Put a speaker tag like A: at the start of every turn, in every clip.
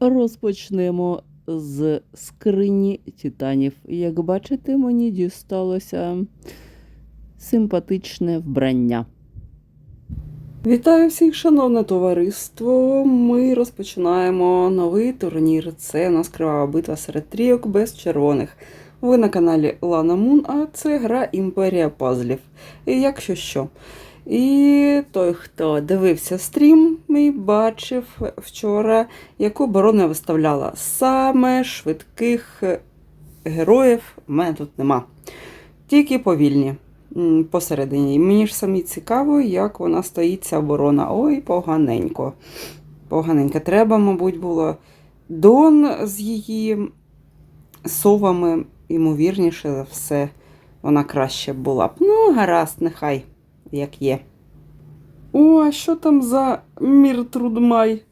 A: Розпочнемо з скрині титанів. Як бачите, мені дісталося симпатичне вбрання. Вітаю всіх, шановне товариство. Ми розпочинаємо новий турнір. Це у нас кривава битва серед трійок без червоних. Ви на каналі Лана Мун, а це гра Імперія Пазлів. Якщо що. І той, хто дивився стрім, мій бачив вчора, яку оборона виставляла. Саме швидких героїв в мене тут нема. Тільки повільні посередині. І Мені ж самі цікаво, як вона стоїть, ця оборона. Ой, поганенько. Поганенько. Треба, мабуть, було Дон з її совами, ймовірніше за все, вона краще була б. Ну, гаразд, нехай, як є. О, а що там за Міртрудмай?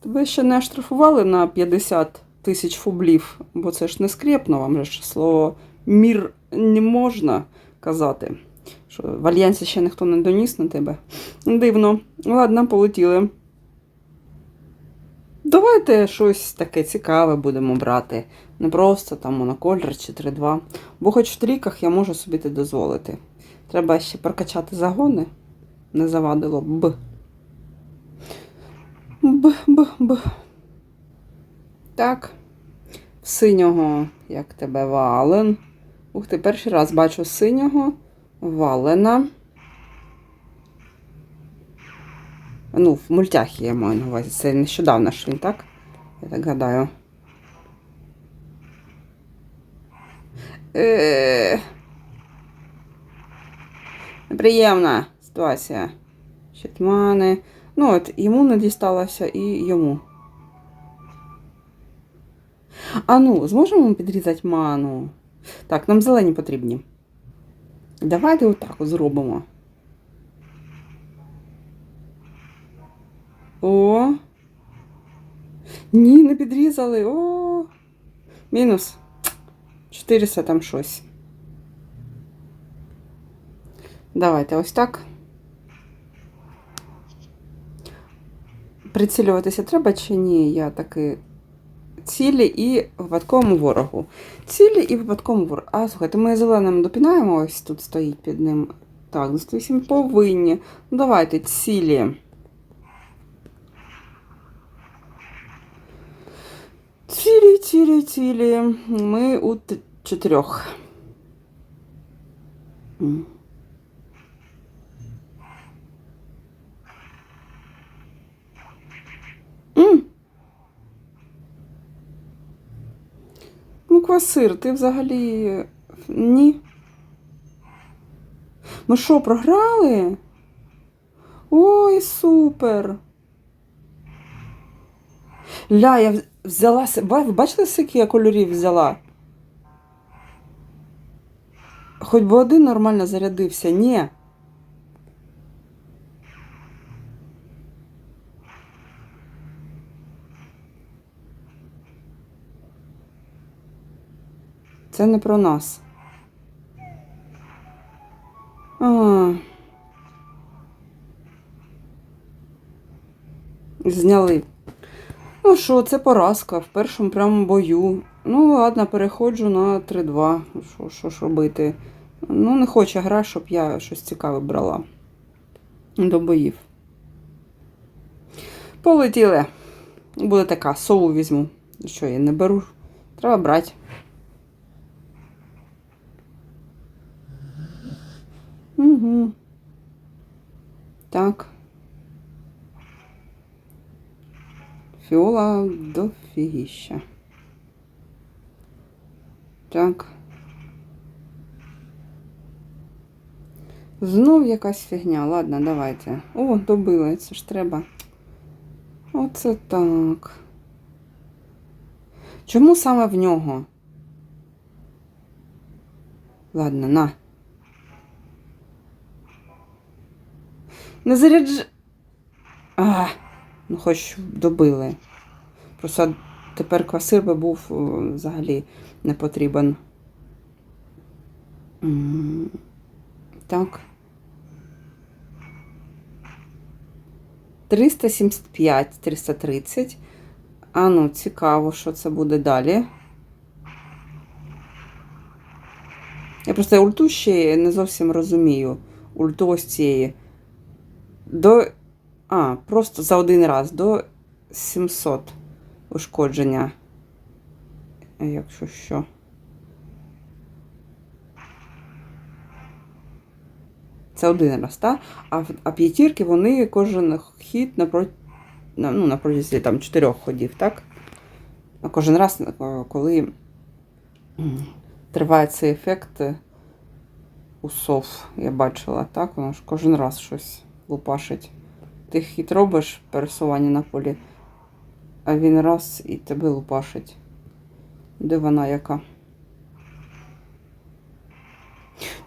A: Тебе ще не штрафували на 50 тисяч фублів, бо це ж не скрепно, вам же слово мір не можна казати. Що в альянсі ще ніхто не доніс на тебе. Дивно. Ладно, полетіли. Давайте щось таке цікаве будемо брати. Не просто там монокольор чи 3-2. Бо хоч в трійках я можу собі це дозволити. Треба ще прокачати загони. Не завадило б. Б, б, б. Так. Синього, як тебе вален. Ух ти, перший раз бачу синього валена. Ну, в мультях я маю на увазі. Це нещодавно ж він, так? Я так гадаю. Е... Неприємна ситуація. Щитмани. Ну, от йому не дісталося і йому. А ну, зможемо підрізати ману? Так, нам зелені потрібні. Давайте отак от зробимо. О. Ні, не підрізали. О. Мінус. 400 там щось. Давайте ось так. Прицілюватися треба чи ні? Я таки цілі і випадковому ворогу. Цілі і випадковому ворогу. А, слухайте, ми зеленим допінаємо, ось тут стоїть під ним. Так, 108 повинні. Ну, давайте цілі. Цілі, цілі, цілі. Ми у чотирьох. Ну, квасир, ти взагалі ні. Ми що, програли? Ой, супер. Ля, я вз- взяла. се- ба- Ви бачили, скільки я кольорів взяла? Хоч би один нормально зарядився. Ні. Це не про нас. А. Зняли. Ну що, це поразка в першому прямому бою. Ну, ладно, переходжу на 3-2. Що, що ж робити? Ну, не хоче гра, щоб я щось цікаве брала. До боїв. Полетіли. Буде така, сову візьму. Що я не беру? Треба брати. Угу. Так. Фіола до фігіща. Так. Знов якась фігня. Ладно, давайте. О, добили, це ж треба. Оце так. Чому саме в нього? Ладно, на. Не зарядж... А, ну хоч добили. Просто тепер квасир би був взагалі не потрібен. Так. 375, 330. А ну, цікаво, що це буде далі. Я просто ульту ще не зовсім розумію. Ульту ось цієї. До. А, просто за один раз до 700 ушкодження. Якщо що. Це один раз, так? А, а п'ятірки вони кожен хід напроти, на, ну, на там чотирьох ходів, так? А кожен раз, е, коли триває цей ефект е, у сов, я бачила, так? Воно ж кожен раз щось лупашить. Ти хід робиш пересування на полі, а він раз і тебе лупашить. Де вона яка?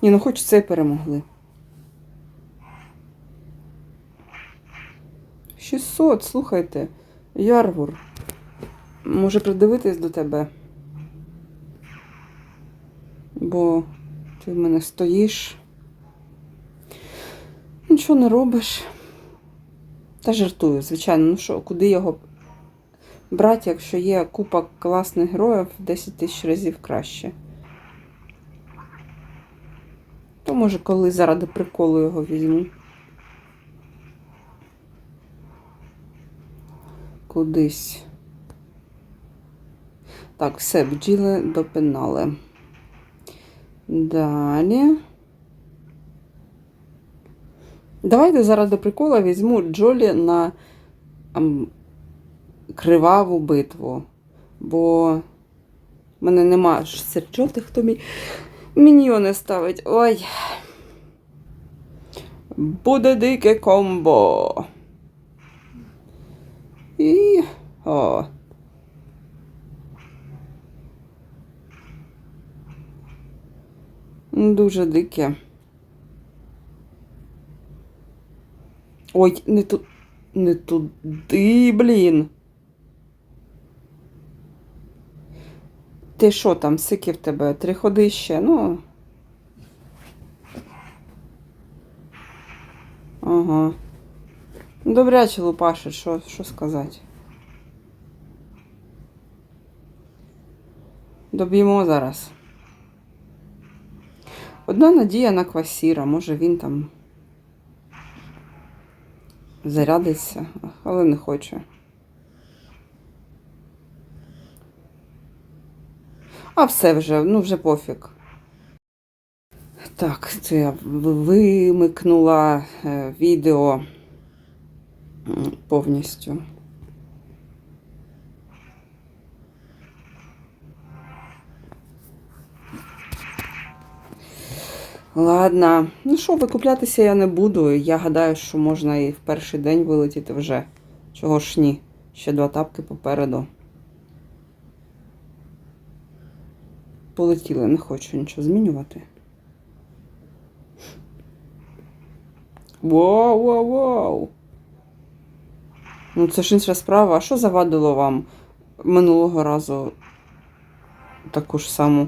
A: Ні, ну хоч це перемогли. 600, слухайте. Ярвур. Може придивитись до тебе? Бо ти в мене стоїш. Нічого не робиш. Та жартую, звичайно. Ну що, куди його брати, якщо є купа класних героїв в 10 тисяч разів краще. То може коли заради приколу його візьму. Кудись. Так, все, бджіли допинали. Далі. Давайте заради прикола візьму Джолі на криваву битву. Бо в мене нема серед хто мій міньйони ставить. Ой. Буде дике комбо. І. О. Дуже дике. Ой, не ту... не туди, блін. Ти що там, сики в тебе? Три ходи ще, ну. Ага. Добряче лупаше, що, що сказати. Доб'ємо зараз. Одна надія на квасіра, може він там зарядиться, але не хоче. А все вже, ну вже пофіг. Так, це я вимикнула е, відео повністю. Ладно, ну що, викуплятися я не буду. Я гадаю, що можна і в перший день вилетіти вже. Чого ж ні? Ще два тапки попереду. Полетіли, не хочу нічого змінювати. Вау, вау, вау. Ну, це ж інша справа. А що завадило вам минулого разу таку ж саму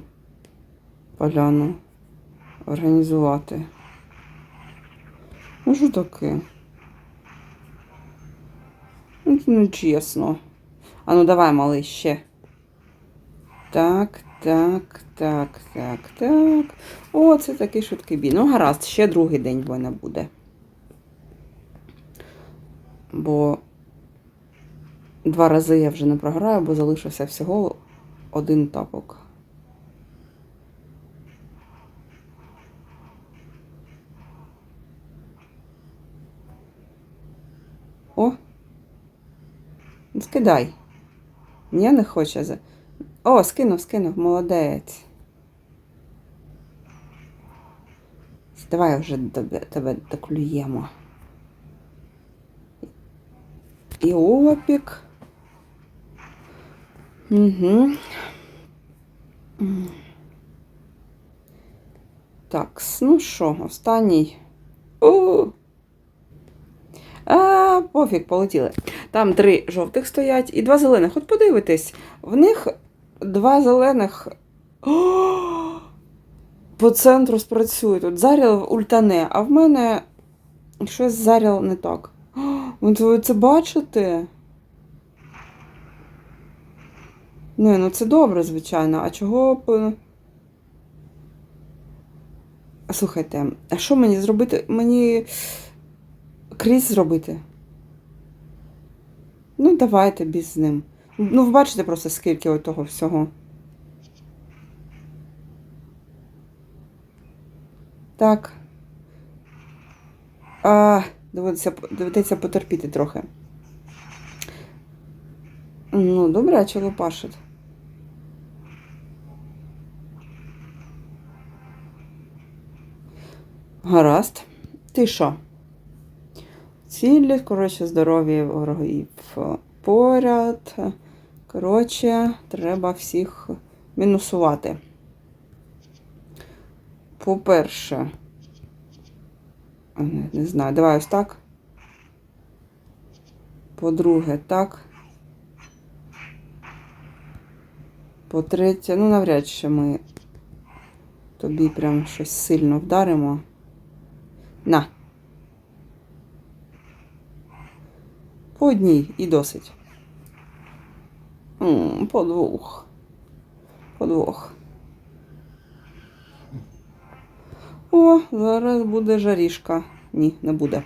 A: поляну організувати? Ну, що таке? Ну, це не чесно. А ну давай, малий, ще. Так, так, так, так, так. О, це такий швидкий бій. Ну, гаразд, ще другий день в буде. Бо два рази я вже не програю, бо залишився всього один тапок. О! Скидай. Ні, не хоче. за- О, скинув, скинув, молодець. Давай вже тебе, тебе доклюємо. І опік. Угу. Так, ну що, останній. О! Пофіг, полетіли. Там три жовтих стоять і два зелених. От подивитись, в них два зелених. По центру спрацює. Тут заріл ультане, а в мене щось заріл не так. Ви це бачите? Ну, ну це добре, звичайно. А чого б. Слухайте, а що мені зробити? Мені крізь зробити? Ну, давайте біз з ним. Ну, ви бачите просто, скільки от того всього. Так. А, доведеться, доведеться потерпіти трохи. Ну, добре, а чого пашить? Гаразд. Ти що? Цілі, коротше, здорові ворогів поряд. Коротше, треба всіх мінусувати. По-перше, не, не знаю, давай ось так. По-друге, так. По-третє, ну навряд чи ми тобі прям щось сильно вдаримо. На. По одній і досить. По двох. По двох. О, зараз буде жарішка. Ні, не буде.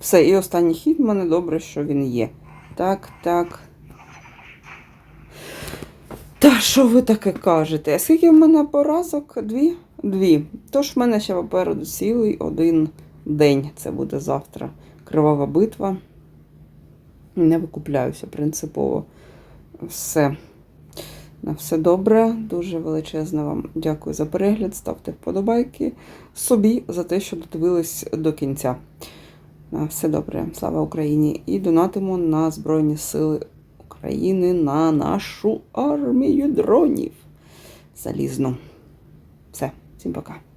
A: Все, і останній хід в мене добре, що він є. Так, так. Та що ви таке кажете? А Скільки в мене поразок? Дві? Дві. Тож в мене ще попереду цілий один день. Це буде завтра. Кривава битва. Не викупляюся принципово. Все. На все добре. Дуже величезне вам дякую за перегляд. Ставте вподобайки собі за те, що додивились до кінця. На все добре. Слава Україні! І донатимо на Збройні Сили України на нашу армію дронів. Залізну. Все, sem paca.